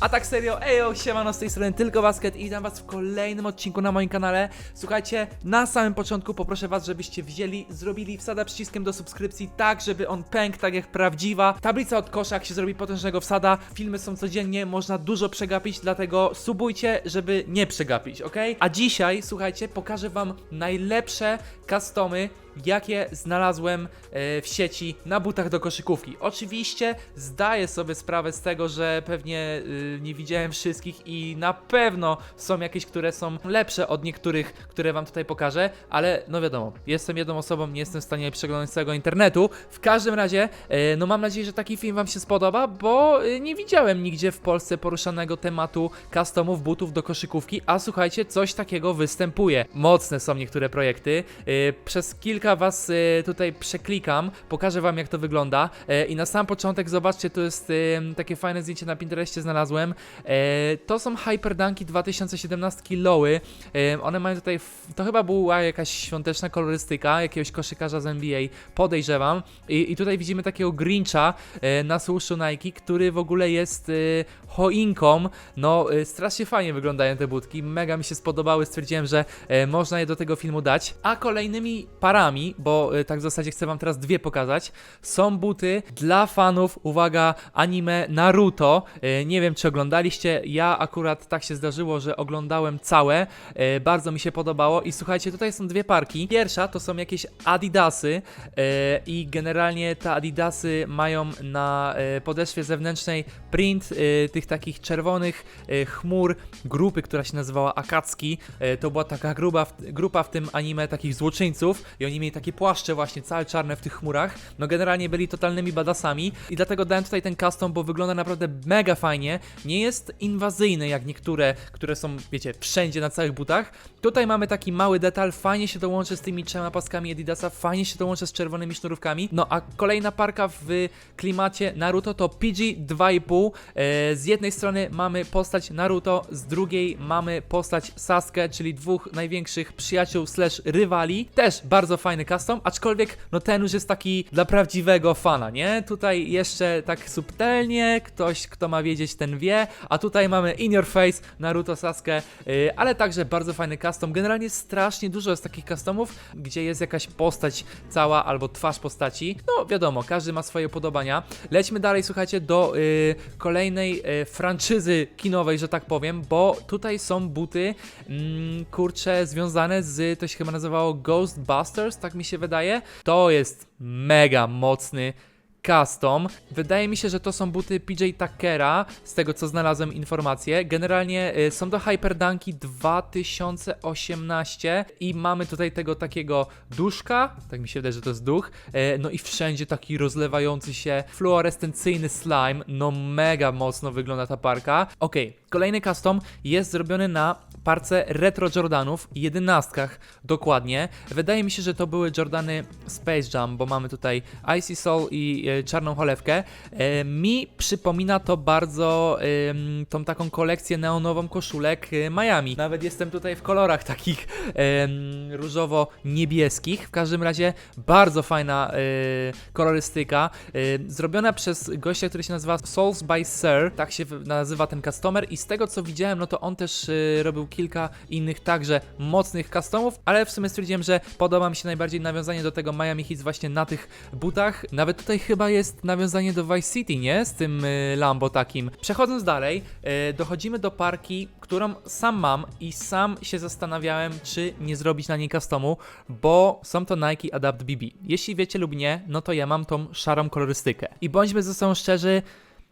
A tak serio, ejo, siemano, z tej strony Tylko Basket i witam was w kolejnym odcinku na moim kanale. Słuchajcie, na samym początku poproszę was, żebyście wzięli, zrobili wsada przyciskiem do subskrypcji tak, żeby on pękł tak jak prawdziwa. Tablica od kosza, jak się zrobi potężnego wsada. Filmy są codziennie, można dużo przegapić, dlatego subujcie, żeby nie przegapić, ok? A dzisiaj, słuchajcie, pokażę wam najlepsze customy, jakie znalazłem e, w sieci na butach do koszykówki. Oczywiście zdaję sobie sprawę z tego, że pewnie y, nie widziałem wszystkich i na pewno są jakieś, które są lepsze od niektórych, które wam tutaj pokażę, ale no wiadomo, jestem jedną osobą, nie jestem w stanie przeglądać całego internetu. W każdym razie, e, no mam nadzieję, że taki film wam się spodoba, bo nie widziałem nigdzie w Polsce poruszanego tematu customów butów do koszykówki, a słuchajcie, coś takiego występuje. Mocne są niektóre projekty. Przez kilka was y, tutaj przeklikam, pokażę wam jak to wygląda E, i na sam początek zobaczcie, tu jest y, takie fajne zdjęcie na Pinterestie znalazłem. E, To są Hyperdunki 2017 Lowy. One mają tutaj, to chyba była jakaś świąteczna kolorystyka jakiegoś koszykarza z NBA, podejrzewam. I, i tutaj widzimy takiego Grincha na słuszu Nike, który w ogóle jest y, choinką. No, y, strasznie fajnie wyglądają te budki, mega mi się spodobały, stwierdziłem, że można je do tego filmu dać. A kolejnymi parami, bo e, tak w zasadzie chcę wam teraz dwie pokazać, są buty dla fanów, uwaga, anime Naruto. E, nie wiem, czy oglądaliście, ja akurat tak się zdarzyło, że oglądałem całe, e, bardzo mi się podobało i słuchajcie, tutaj są dwie parki. Pierwsza to są jakieś Adidasy i generalnie te Adidasy mają na podeszwie zewnętrznej print tych takich czerwonych chmur grupy, która się nazywała Akatsuki. To była taka gruba, grupa w tym anime takich złoczyńców i oni mieli takie płaszcze właśnie całe czarne w tych chmurach. No generalnie byli totalnymi badasami i dlatego dałem tutaj ten custom, bo wygląda naprawdę mega fajnie. Nie jest inwazyjny jak niektóre, które są, wiecie, wszędzie na całych butach. Tutaj mamy taki mały detal, fajnie się to łączy z tymi trzema paskami Adidasa, fajnie się to łączy z czerwonymi sznurówkami. No a kolejna parka w klimacie Naruto to PG 2,5. E, z jednej strony mamy postać Naruto, z drugiej mamy postać Sasuke, czyli dwóch największych przyjaciół slash rywali. Też bardzo fajny custom, aczkolwiek no ten już jest taki dla prawdziwego fana, nie? Tutaj jeszcze tak subtelnie, ktoś kto ma wiedzieć ten wie, a tutaj mamy in your face Naruto Sasuke, yy, ale także bardzo fajny custom. Generalnie strasznie dużo jest takich customów, gdzie jest jakaś postać cała albo twarz postaci. No wiadomo, każdy ma swoje podobania. Lećmy dalej, słuchajcie, do yy, kolejnej yy, franczyzy kinowej, że tak powiem, bo tutaj są buty, mm, kurcze, związane z, to się chyba nazywało Ghostbusters, tak mi się wydaje. To jest mega mocny custom. Wydaje mi się, że to są buty PJ Tuckera, z tego co znalazłem informacje. Generalnie y, są to Hyperdunki 2018 i mamy tutaj tego takiego duszka, tak mi się wydaje, że to jest duch, e, no i wszędzie taki rozlewający się fluorescencyjny slime, no mega mocno wygląda ta parka. Okej, kolejny custom jest zrobiony na parce retro Jordanów, jedenastkach dokładnie. Wydaje mi się, że to były Jordany Space Jam, bo mamy tutaj Icy Soul i e, czarną cholewkę. E, mi przypomina to bardzo tą taką kolekcję neonową koszulek e, Miami. Nawet jestem tutaj w kolorach takich różowo-niebieskich. W każdym razie bardzo fajna e, kolorystyka. Zrobiona przez gościa, który się nazywa Souls by Sir, tak się nazywa ten customer i z tego co widziałem, no to on też robił kilka innych także mocnych customów, ale w sumie stwierdziłem, że podoba mi się najbardziej nawiązanie do tego Miami Heat właśnie na tych butach. Nawet tutaj chyba jest nawiązanie do Vice City, nie? Z tym e, Lambo takim. Przechodząc dalej, e, dochodzimy do parki, którą sam mam i sam się zastanawiałem, czy nie zrobić na niej customu, bo są to Nike Adapt BB. Jeśli wiecie lub nie, no to ja mam tą szarą kolorystykę. I bądźmy ze sobą szczerzy,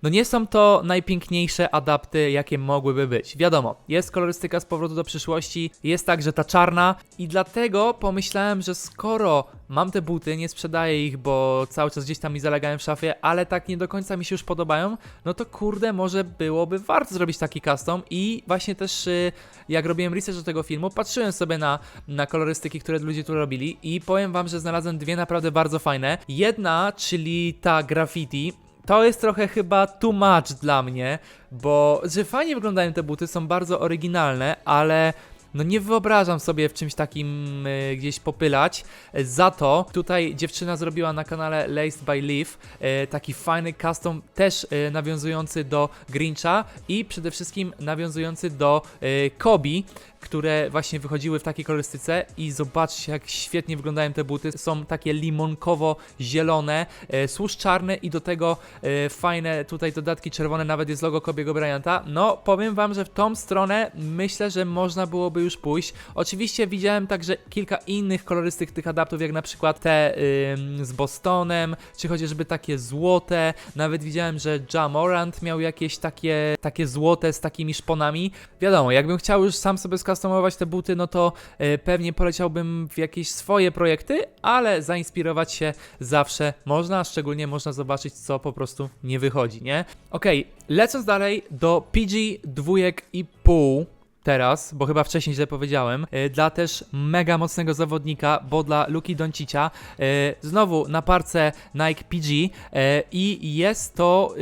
no nie są to najpiękniejsze adapty, jakie mogłyby być. Wiadomo, jest kolorystyka z powrotu do przyszłości, jest także ta czarna i dlatego pomyślałem, że skoro mam te buty, nie sprzedaję ich, bo cały czas gdzieś tam mi zalegają w szafie, ale tak nie do końca mi się już podobają, no to kurde, może byłoby warto zrobić taki custom i właśnie też y, jak robiłem research do tego filmu, patrzyłem sobie na, na kolorystyki, które ludzie tu robili i powiem wam, że znalazłem dwie naprawdę bardzo fajne. Jedna, czyli ta graffiti, to jest trochę chyba too much dla mnie, bo że fajnie wyglądają te buty, są bardzo oryginalne, ale no nie wyobrażam sobie w czymś takim e, gdzieś popylać. E, Za to tutaj dziewczyna zrobiła na kanale Laced by Leaf e, taki fajny custom, też e, nawiązujący do Grincha i przede wszystkim nawiązujący do e, Kobi, które właśnie wychodziły w takiej kolorystyce i zobaczcie jak świetnie wyglądają te buty. Są takie limonkowo-zielone, e, służ czarne i do tego e, fajne tutaj dodatki czerwone, nawet jest logo Kobiego Bryanta. No, powiem wam, że w tą stronę myślę, że można byłoby już pójść. Oczywiście widziałem także kilka innych kolorystyk tych adaptów, jak na przykład te ym, z Bostonem, czy chociażby takie złote. Nawet widziałem, że Jamorant miał jakieś takie, takie złote z takimi szponami. Wiadomo, jakbym chciał już sam sobie skustomować te buty, no to e, pewnie poleciałbym w jakieś swoje projekty, ale zainspirować się zawsze można, szczególnie można zobaczyć, co po prostu nie wychodzi, nie? Okej, lecąc dalej do PG dwójek i pół teraz, bo chyba wcześniej źle powiedziałem, e, dla też mega mocnego zawodnika, bo dla Luki Doncicia, e, znowu na parce Nike PG e, i jest to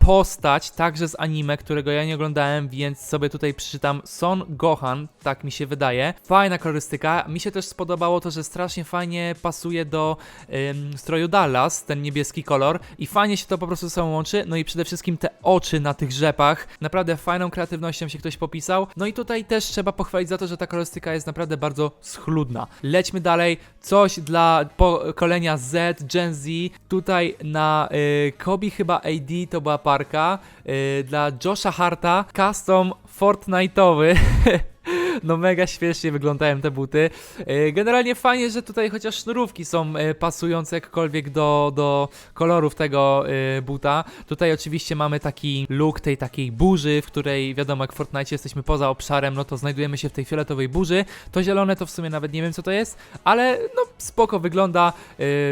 postać także z anime, którego ja nie oglądałem, więc sobie tutaj przeczytam Son Gohan, tak mi się wydaje. Fajna kolorystyka. Mi się też spodobało to, że strasznie fajnie pasuje do ym, stroju Dallas, ten niebieski kolor i fajnie się to po prostu ze sobą łączy. No i przede wszystkim te oczy na tych rzepach. Naprawdę fajną kreatywnością się ktoś popisał. No i tutaj też trzeba pochwalić za to, że ta kolorystyka jest naprawdę bardzo schludna. Lećmy dalej. Coś dla pokolenia Z, Gen Z. Tutaj na y, Kobi chyba AD to była parka. Y, dla Josha Harta custom Fortnite'owy. No mega śmiesznie wyglądają te buty. E, Generalnie fajnie, że tutaj chociaż sznurówki są e, pasujące jakkolwiek do, do kolorów tego e, buta. Tutaj oczywiście mamy taki look tej takiej burzy, w której wiadomo jak w Fortnite jesteśmy poza obszarem, no to znajdujemy się w tej fioletowej burzy. To zielone to w sumie nawet nie wiem co to jest, ale no spoko wygląda,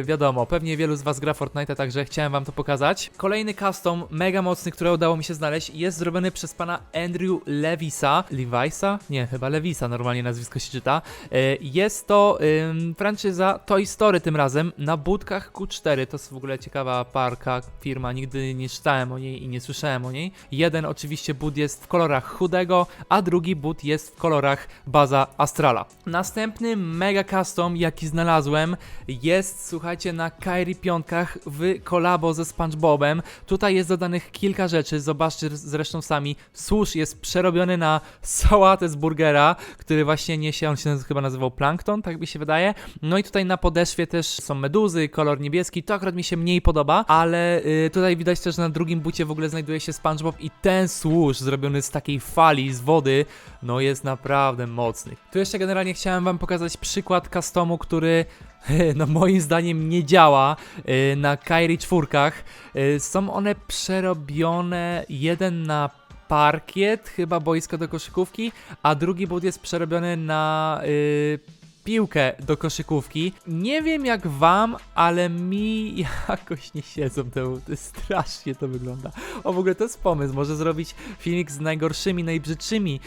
wiadomo, pewnie wielu z was gra Fortnite, także chciałem wam to pokazać. Kolejny custom, mega mocny, który udało mi się znaleźć, jest zrobiony przez pana Andrew Levisa. Levisa? Nie, chyba Levisa normalnie nazwisko się czyta. E, Jest to ym, franczyza Toy Story tym razem na budkach Q4. To jest w ogóle ciekawa parka, firma, nigdy nie czytałem o niej i nie słyszałem o niej. Jeden oczywiście but jest w kolorach chudego, a drugi but jest w kolorach baza Astrala. Następny mega custom, jaki znalazłem, jest, słuchajcie, na Kairi piątkach w kolabo ze SpongeBobem. Tutaj jest dodanych kilka rzeczy, zobaczcie zresztą sami. Służ jest przerobiony na sałatę z burgera, który właśnie niesie, on się chyba nazywał Plankton, tak mi się wydaje. No i tutaj na podeszwie też są meduzy, kolor niebieski, to akurat mi się mniej podoba, ale y, tutaj widać też, że na drugim bucie w ogóle znajduje się SpongeBob i ten służ zrobiony z takiej fali, z wody, no jest naprawdę mocny. Tu jeszcze generalnie chciałem wam pokazać przykład customu, który no moim zdaniem nie działa y, na Kairi czwórkach. Y, Są one przerobione jeden na parkiet, chyba boisko do koszykówki, a drugi but jest przerobiony na y, piłkę do koszykówki. Nie wiem jak wam, ale mi jakoś nie siedzą te buty. Strasznie to wygląda. O, w ogóle to jest pomysł. Może zrobić filmik z najgorszymi, najbrzydszymi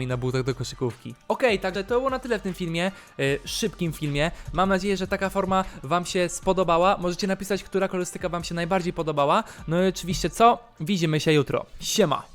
yy, na butach do koszykówki. Okej, także to było na tyle w tym filmie. Yy, szybkim filmie. Mam nadzieję, że taka forma wam się spodobała. Możecie napisać, która kolorystyka wam się najbardziej podobała. No i oczywiście co? Widzimy się jutro. Siema!